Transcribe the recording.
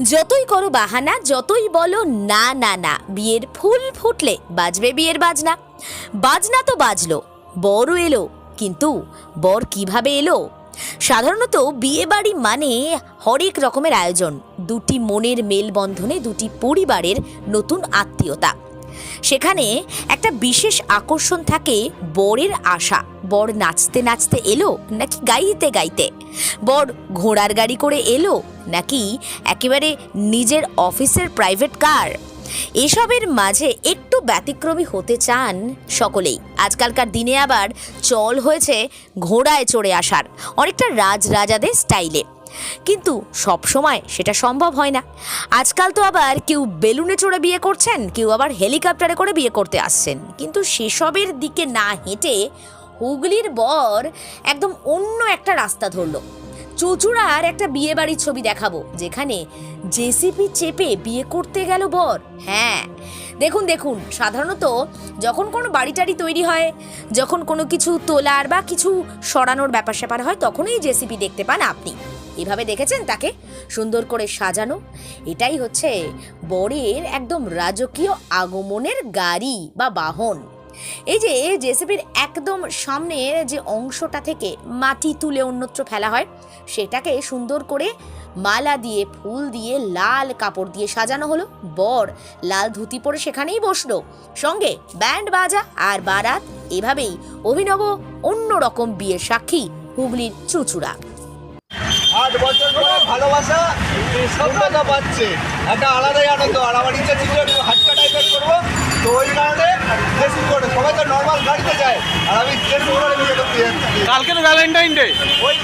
যতই করো বাহানা, যতই বলো না না না, বিয়ের ফুল ফুটলে বাজবে বিয়ের বাজনা। বাজনা তো বাজলো, বরও এলো, কিন্তু বর কীভাবে এলো? সাধারণত বিয়ে বাড়ি মানে হরেক রকমের আয়োজন, দুটি মনের মেলবন্ধনে, দুটি পরিবারের নতুন আত্মীয়তা। সেখানে একটা বিশেষ আকর্ষণ থাকে বরের আশা। বর নাচতে নাচতে এলো, নাকি গাইতে গাইতে। বর ঘোড়ার গাড়ি করে এলো, নাকি একেবারে নিজের অফিসের প্রাইভেট কার। এসবের মাঝে একটু ব্যতিক্রমী হতে চান সকলেই। আজকালকার দিনে আবার চল হয়েছে ঘোড়ায় চড়ে আসার, অনেকটা রাজরাজাদের স্টাইলে। কিন্তু সব সময় সেটা সম্ভব হয় না। আজকাল তো আবার কেউ বেলুনে চড়ে বিয়ে করছেন, কেউ আবার হেলিকপ্টারে করে বিয়ে করতে আসছেন। কিন্তু সেসবের দিকে না হেঁটে হুগলির বর একদম অন্য একটা রাস্তা ধরলো। চুচুড়ার একটা বিয়ে বাড়ির ছবি দেখাবো, যেখানে জেসিপি চেপে বিয়ে করতে গেল বর। হ্যাঁ দেখুন দেখুন, সাধারণত যখন কোনো বাড়ি টাড়ি তৈরি হয়, যখন কোনো কিছু তোলার বা কিছু সরানোর ব্যাপার স্যাপার হয়, তখনই জেসিপি দেখতে পান আপনি। এভাবে দেখেছেন তাকে? সুন্দর করে সাজানো। এটাই হচ্ছে বরের একদম রাজকীয় আগমনের গাড়ি বা বাহন। এই যে জেসিপির একদম সামনের যে অংশটা থেকে মাটি তুলে অন্যত্র ফেলা হয়, সেটাকে সুন্দর করে মালা দিয়ে, ফুল দিয়ে, লাল কাপড় দিয়ে সাজানো হলো। বর লাল ধুতি পরে সেখানেই বসল। সঙ্গে ব্যান্ড বাজা আর বারাত, এভাবেই অভিনব অন্যরকম বিয়ের সাক্ষী হুগলির চুচুড়া। ভালোবাসা যায় আর আমি কালকে তো ভ্যালেন্টাইন ডে ওই